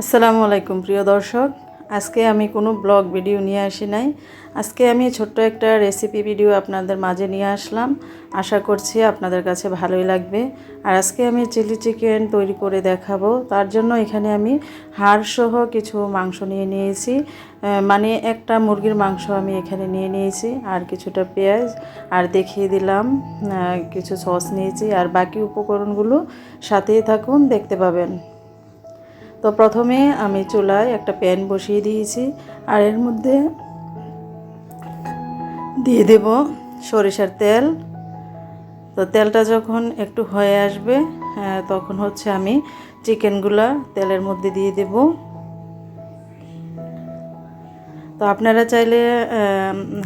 আসসালামু আলাইকুম, প্রিয় দর্শক। আজকে আমি কোনো ব্লগ ভিডিও নিয়ে আসি নাই। আজকে আমি ছোট্ট একটা রেসিপি ভিডিও আপনাদের মাঝে নিয়ে আসলাম। আশা করছি আপনাদের কাছে ভালোই লাগবে। আর আজকে আমি চিলি চিকেন তৈরি করে দেখাবো। তার জন্য এখানে আমি হাড়সহ কিছু মাংস নিয়ে নিয়েছি। মানে একটা মুরগির মাংস আমি এখানে নিয়ে নিয়েছি আর কিছুটা পেঁয়াজ। আর দেখিয়ে দিলাম কিছু সস নিয়েছি। আর বাকি উপকরণগুলো সাথেই থাকুন, দেখতে পাবেন। তো প্রথমে আমি চুলায় একটা প্যান বসিয়ে দিয়েছি আর এর মধ্যে দিয়ে দেব সরিষার তেল। তো তেলটা যখন একটু হয়ে আসবে তখন হচ্ছে আমি চিকেনগুলা তেলের মধ্যে দিয়ে দেব। তো আপনারা চাইলে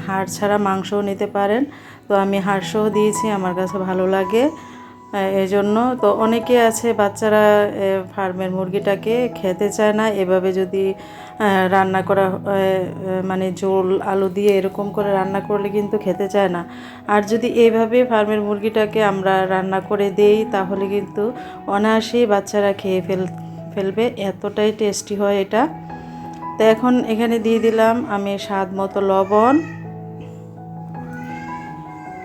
হাড় ছাড়া মাংসও নিতে পারেন। তো আমি হাড়সহ দিয়েছি, আমার কাছে ভালো লাগে। এই জন্য তো অনেকে আছে বাচ্চারা ফার্মের মুরগিটাকে খেতে চায় না। এভাবে যদি রান্না করা মানে ঝোল, আলু দিয়ে এরকম করে রান্না করলে কিন্তু খেতে চায় না। আর যদি এইভাবে ফার্মের মুরগিটাকে আমরা রান্না করে দেই, তাহলে কিন্তু অনায়াসেই বাচ্চারা খেয়ে ফেল, ফেলবে। এতটাই টেস্টি হয় এটা। তো এখন এখানে দিয়ে দিলাম আমি স্বাদ মতো লবণ।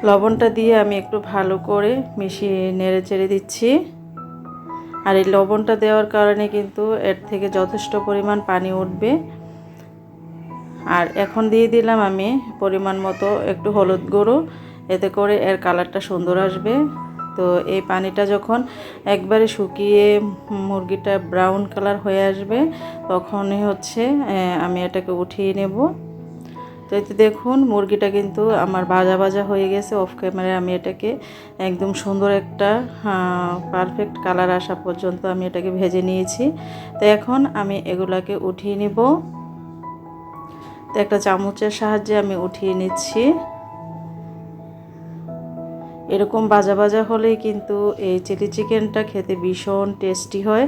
লবণটা দিয়ে আমি একটু ভালো করে মিশিয়ে নেড়ে চেড়ে দিচ্ছি। আর এই লবণটা দেওয়ার কারণে কিন্তু এর থেকে যথেষ্ট পরিমাণ পানি উঠবে। আর এখন দিয়ে দিলাম আমি পরিমাণ মতো একটু হলুদ গুঁড়ো। এতে করে এর কালারটা সুন্দর আসবে। তো এই পানিটা যখন একবারে শুকিয়ে মুরগিটা ব্রাউন কালার হয়ে আসবে, তখনই হচ্ছে আমি এটাকে উঠিয়ে নেব। তো এতে দেখুন, মুরগিটা কিন্তু আমার ভাজা ভাজা হয়ে গেছে অফ ক্যামেরায় আমি এটাকে একদম সুন্দর একটা পারফেক্ট কালার আসা পর্যন্ত আমি এটাকে ভেজে নিয়েছি। তো এখন আমি এগুলাকে উঠিয়ে নিব। তো একটা চামচের সাহায্যে আমি উঠিয়ে নিচ্ছি। এরকম ভাজা ভাজা হলেই কিন্তু এই চিলি চিকেনটা খেতে ভীষণ টেস্টি হয়।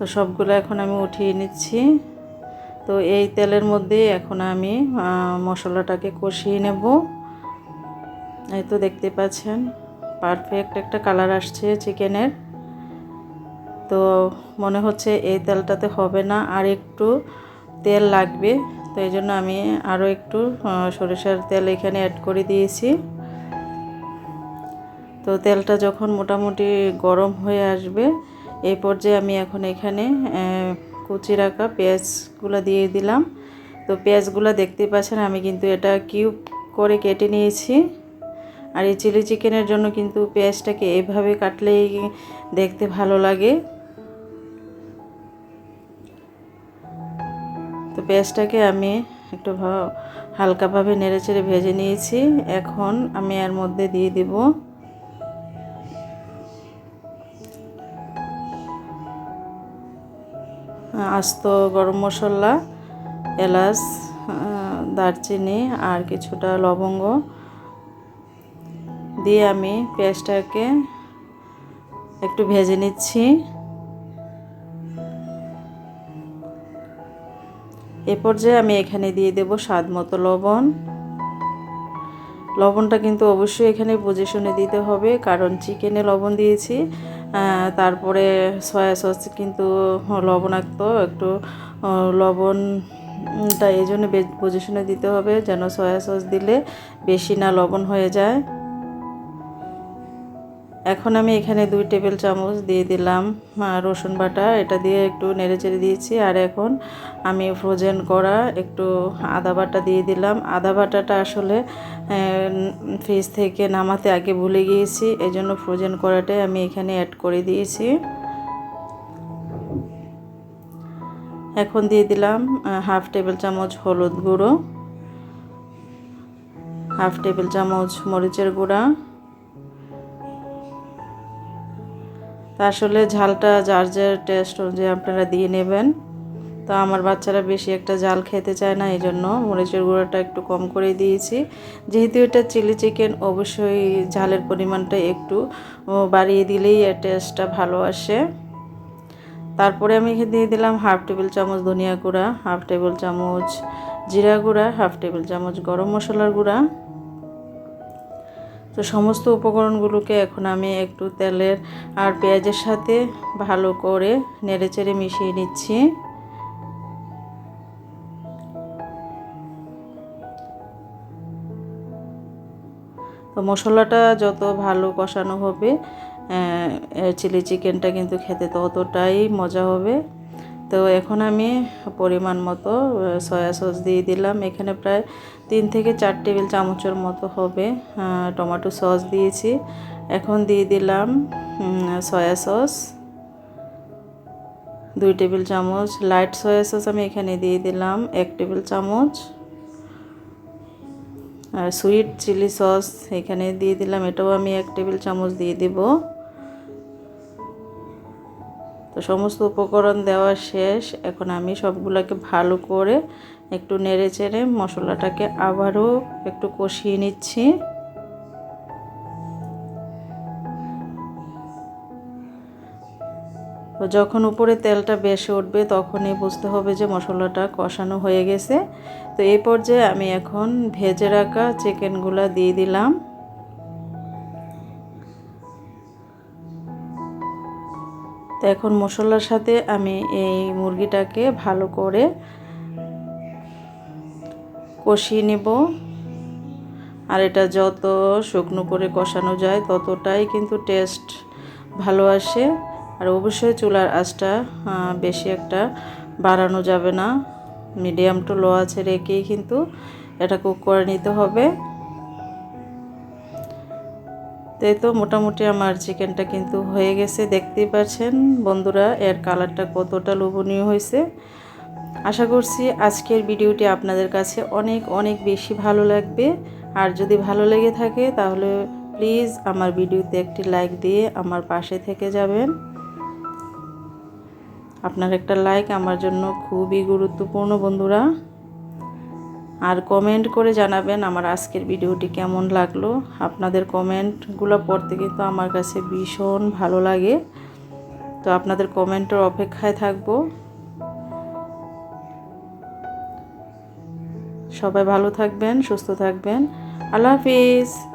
তো সবগুলো এখন আমি উঠিয়ে নিচ্ছি। তো এই তেলের মধ্যে এখন আমি মশলাটাকে কষিয়ে নেব। এই তো দেখতে পাচ্ছেন পারফেক্ট একটা কালার আসছে চিকেনের। তো মনে হচ্ছে এই তেলটাতে হবে না, আর একটু তেল লাগবে। তো এই জন্য আমি আরও একটু সরিষার তেল এখানে অ্যাড করে দিয়েছি। তো তেলটা যখন মোটামুটি গরম হয়ে আসবে এই পর্যায়ে আমি এখন এখানে কুচি রাখা পেঁয়াজগুলো দিয়ে দিলাম। তো পেঁয়াজগুলো দেখতে পাচ্ছেন, আমি কিন্তু এটা কিউব করে কেটে নিয়েছি। আর এই চিলি চিকেনের জন্য কিন্তু পেঁয়াজটাকে এভাবে কাটলেই দেখতে ভালো লাগে। তো পেঁয়াজটাকে আমি একটু হালকাভাবে নেড়েচেড়ে ভেজে নিয়েছি। এখন আমি এর মধ্যে দিয়ে দিব আস্ত গরম মশলা, এলাচ দারচিনি আর কিছুটা লবঙ্গ দিয়ে আমি পেঁয়াজটাকে একটু ভেজে নিচ্ছি। এ পর্যায়ে আমি এখানে দিয়ে দেব স্বাদ মতো লবণ। লবণটা কিন্তু অবশ্যই এখানে পজিশনে দিতে হবে, কারণ চিকেনে লবণ দিয়েছি। তারপরে সয়া সস কিন্তু লবণাক্ত, একটু লবণটা এই জন্য পজিশনে দিতে হবে যেন সয়া সস দিলে বেশি না লবণ হয়ে যায়। এখন আমি এখানে দুই টেবিল চামচ দিয়ে দিলাম রসুন বাটা। এটা দিয়ে একটু নেড়ে চেড়ে দিয়েছি। আর এখন আমি ফ্রোজেন করা একটু আদা বাটা দিয়ে দিলাম। আদা বাটাটা আসলে ফ্রিজ থেকে নামাতে আগে ভুলে গিয়েছি এই জন্য ফ্রোজেন করাটাই আমি এখানে অ্যাড করে দিয়েছি। এখন দিয়ে দিলাম হাফ টেবিল চামচ হলুদ গুঁড়ো হাফ টেবিল চামচ মরিচের গুঁড়া। তা আসলে ঝালটা যার যার টেস্ট অনুযায়ী আপনারা দিয়ে নেবেন। তো আমার বাচ্চারা বেশি একটা জাল খেতে চায় না এই জন্য মরিচের গুঁড়োটা একটু কম করে দিয়েছি। যেহেতু এটা চিলি চিকেন অবশ্যই ঝালের পরিমাণটা একটু বাড়িয়ে দিলেই এর টেস্টটা ভালো আসে। তারপরে আমি দিয়ে দিলাম হাফ টেবিল চামচ ধনিয়া গুঁড়া হাফ টেবিল চামচ জিরা গুঁড়া হাফ টেবিল চামচ গরম মশলার গুঁড়া। তো সমস্ত উপকরণগুলোকে এখন আমি একটু তেলের আর পেঁয়াজের সাথে ভালো করে নেড়েচেড়ে মিশিয়ে নিচ্ছি। তো মশলাটা যত ভালো কষানো হবে চিলি চিকেনটা কিন্তু খেতে ততটাই মজা হবে। তো এখন আমি পরিমাণ মতো সয়া সস দিয়ে দিলাম। এখানে প্রায় তিন থেকে চার টেবিল চামচের মতো হবে টমেটো সস দিয়েছি। এখন দিয়ে দিলাম সয়া সস দুই টেবিল চামচ লাইট সয়া সস আমি এখানে দিয়ে দিলাম, এক টেবিল চামচ। আর সুইট চিলি সস এখানে দিয়ে দিলাম, এটাও আমি এক টেবিল চামচ দিয়ে দেবো। তো সমস্ত উপকরণ দেওয়া শেষ। এখন আমি সবগুলোকে ভালো করে একটু নেড়ে চেড়ে মশলাটাকে আবারও একটু কষিয়ে নিচ্ছি। তো যখন উপরে তেলটা বেশি উঠবে তখনই বুঝতে হবে যে মশলাটা কষানো হয়ে গেছে। তো এই পর্যায়ে আমি এখন ভেজে রাখা চিকেনগুলো দিয়ে দিলাম। তো এখন মশলার সাথে আমি এই মুরগিটাকে ভালো করে কষিয়ে নেব। আর এটা যত শুকনো করে কষানো যায় ততটাই কিন্তু টেস্ট ভালো আসে। আর অবশ্যই চুলার আঁচটা বেশি একটা বাড়ানো যাবে না। মিডিয়াম টু লো আছে রেখেই কিন্তু এটা কুক করে নিতে হবে। তো এই তো মোটামুটি আমার চিকেনটা কিন্তু হয়ে গেছে, দেখতেই পাচ্ছেন বন্ধুরা, এর কালারটা কতটা লোভনীয় হয়েছে। আশা করছি আজকের ভিডিওটি আপনাদের কাছে অনেক অনেক বেশি ভালো লাগবে। আর যদি ভালো লেগে থাকে তাহলে প্লিজ আমার ভিডিওতে একটি লাইক দিয়ে আমার পাশে থেকে যাবেন। আপনার একটা লাইক আমার জন্য খুবই গুরুত্বপূর্ণ বন্ধুরা। আর কমেন্ট করে জানাবেন আমার আজকের ভিডিওটি কেমন লাগল। আপনাদের কমেন্টগুলো পড়তে কিন্তু আমার কাছে ভীষণ ভালো লাগে। তো আপনাদের কমেন্টের অপেক্ষায় থাকব। সবাই ভালো থাকবেন, সুস্থ থাকবেন। আল্লাহ হাফিজ।